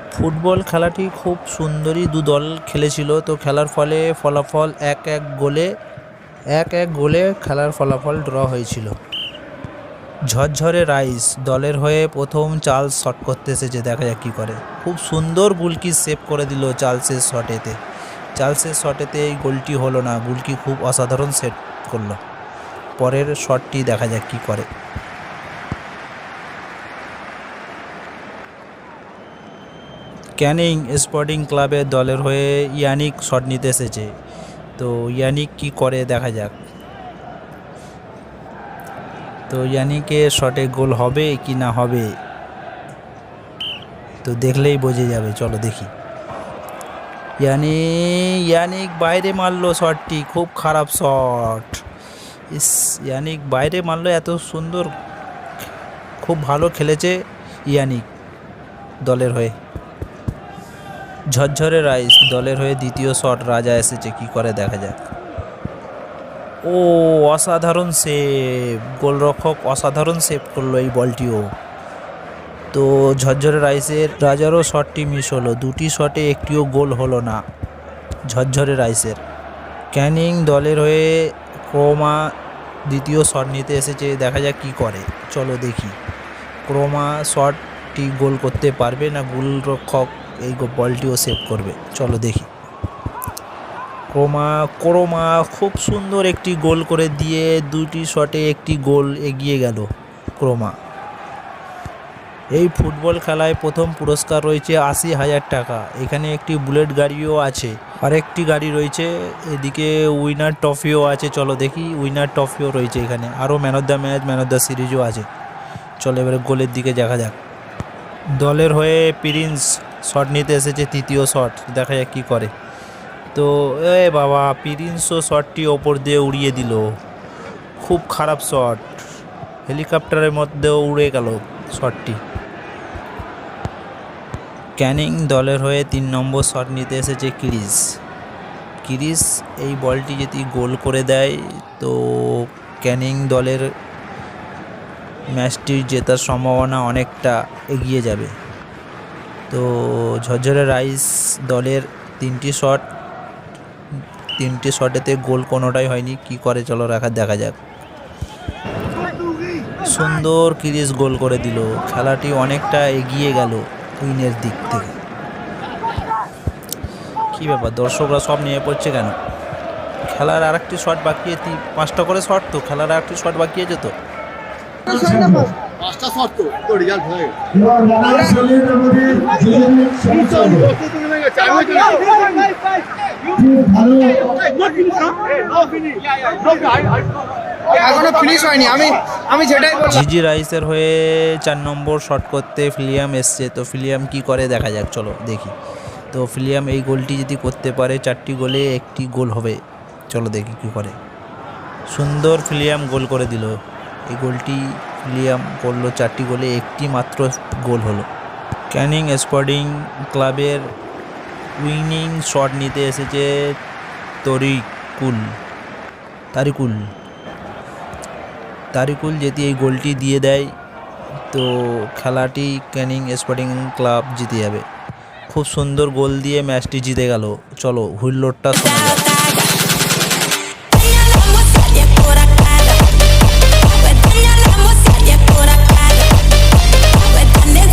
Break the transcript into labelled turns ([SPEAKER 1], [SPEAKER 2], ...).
[SPEAKER 1] Football খেলাটি খুব সুন্দরই দু দল খেলেছিল। তো খেলার ফলে ফলাফল এক এক গোলে, এক এক গোলে খেলার ফলাফল ড্র হয়েছিল। ঝরঝরে রাইস দলের হয়ে প্রথম চার্লস শট করতে এসেছে, দেখা যাক কী করে। খুব সুন্দর গুলকি সেভ করে দিল চার্লসের শটেতে। চার্লসের শটেতে এই গোলটি হলো না, গুলকি খুব অসাধারণ সেট করল। পরের শটটি দেখা যাক কী করে। ক্যানিং স্পোর্টিং ক্লাবের দলের হয়ে ইয়ানিক শট নিতে এসেছে। তো ইয়ানিক কি করে দেখা যাক। তো ইয়ানিকে শটে গোল হবে কি না হবে, তো দেখলেই বোঝে যাবে। চলো দেখি। ইয়ানি, ইয়ানিক বাইরে মারলো শটটি, খুব খারাপ শট। ইস, ইয়ানিক বাইরে মারলো, এত সুন্দর, খুব ভালো খেলেছে ইয়ানিক দলের হয়ে। ঝরঝরে রাইস দলের হয়ে দ্বিতীয় শট রাজা এসেছে, কি করে দেখা যাক। ও, অসাধারণ সেভ গোলরক্ষক অসাধারণ সেভ করল এই বলটিও। তো ঝরঝরে রাইসের রাজারও শটটি মিস হলো। দুটি শটে একটিও গোল হলো না ঝরঝরে রাইসের। ক্যানিং দলের হয়ে ক্রোমা দ্বিতীয় শট নিতে এসেছে, দেখা যাক কি করে। চলো দেখি। ক্রোমা শটটি গোল করতে পারবে না গোলরক্ষক এই বলটিও সেভ করবে। চলো দেখি। ক্রোমা ক্রোমা খুব সুন্দর একটি গোল করে দিয়ে দুটি শটে একটি গোল এগিয়ে গেল ক্রোমা। এই ফুটবল খেলায় প্রথম পুরস্কার রয়েছে আশি হাজার টাকা। এখানে একটি বুলেট গাড়িও আছে। আরেকটি গাড়ি রয়েছে, এদিকে উইনার ট্রফিও আছে। চলো দেখি, উইনার ট্রফিও রয়েছে এখানে। আরও man of the match man of the সিরিজও আছে। চলো এবারে গোলের দিকে দেখা যাক। দলের হয়ে প্রিন্স শট নিতে এসেছে, তৃতীয় শট, দেখা যাক কী করে। তো, এ বাবা প্রিন্সও শটটি ওপর দিয়ে উড়িয়ে দিল। খুব খারাপ শট। হেলিকপ্টারের মধ্যেও উড়ে গেল শটটি। ক্যানিং দলের হয়ে তিন নম্বর শট নিতে এসেছে কিরিস। কিরিস এই বলটি যদি গোল করে দেয়, তো ক্যানিং দলের ম্যাচটি জেতার সম্ভাবনা অনেকটা এগিয়ে যাবে। তো ঝরঝরে রাইস দলের তিনটি শট তিনটি শটেতে গোল কোনোটাই হয়নি। কি করে চলো রাখা দেখা যাক। সুন্দর কিরিস গোল করে দিল। খেলাটি অনেকটা এগিয়ে গেল উইনের দিক থেকে। কি ব্যাপার দর্শকরা সব নিয়ে পড়ছে কেন? খেলার আর একটি শট বাকি পাঁচটা করে শট তো খেলার আর একটি শট বাকি আছে তো।
[SPEAKER 2] পাঁচটা শর্ত তো রেজাল্ট হয়ে
[SPEAKER 1] জিজি রাইসের হয়ে চার নম্বর শট করতে ফিলিয়াম এসছে, তো ফিলিয়াম কি করে দেখা যাক, চলো দেখি। তো ফিলিয়াম এই গোলটি যদি করতে পারে, চারটি গোলে একটি গোল হবে। চলো দেখি কি করে। সুন্দর ফিলিয়াম গোল করে দিল। এই গোলটি ফিলিয়াম করল, চারটি গোলে একটি মাত্র গোল হলো। ক্যানিং স্পোর্টিং ক্লাবের উইনিং শট নিতে এসেছে তরিকুল, তারিকুল তারিকুল যদি এই গোলটি দিয়ে দেয়, তো খেলাটি ক্যানিং স্পোর্টিং ক্লাব জিতে যাবে। খুব সুন্দর গোল দিয়ে ম্যাচটি জিতে গেল। চলো, হুইল লোডটা শোনা